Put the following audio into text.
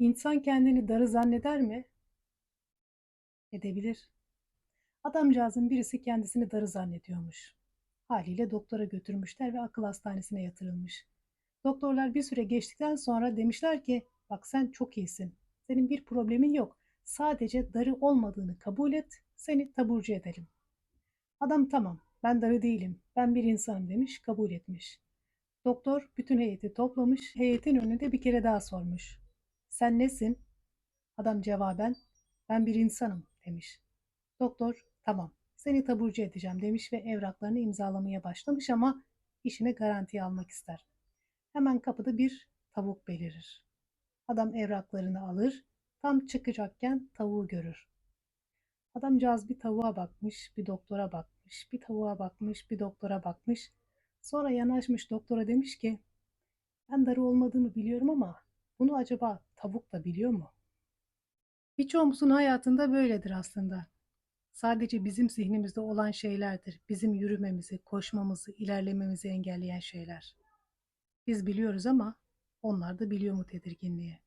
İnsan kendini darı zanneder mi? Edebilir. Adamcağızın birisi kendisini darı zannediyormuş. Haliyle doktora götürmüşler ve akıl hastanesine yatırılmış. Doktorlar bir süre geçtikten sonra demişler ki bak sen çok iyisin. Senin bir problemin yok. Sadece darı olmadığını kabul et. Seni taburcu edelim. Adam tamam ben darı değilim. Ben bir insanım demiş kabul etmiş. Doktor bütün heyeti toplamış. Heyetin önünde bir kere daha sormuş. Sen nesin? Adam cevaben ben bir insanım demiş. Doktor tamam seni taburcu edeceğim demiş ve evraklarını imzalamaya başlamış ama işini garantiye almak ister. Hemen kapıda bir tavuk belirir. Adam evraklarını alır, tam çıkacakken tavuğu görür. Adamcağız bir tavuğa bakmış, bir doktora bakmış, bir tavuğa bakmış, bir doktora bakmış. Sonra yanaşmış doktora demiş ki, ben darı olmadığımı biliyorum ama bunu acaba tavuk da biliyor mu? Birçoğumuzun hayatında böyledir aslında. Sadece bizim zihnimizde olan şeylerdir, bizim yürümemizi, koşmamızı, ilerlememizi engelleyen şeyler. Biz biliyoruz ama onlar da biliyor mu tedirginliği?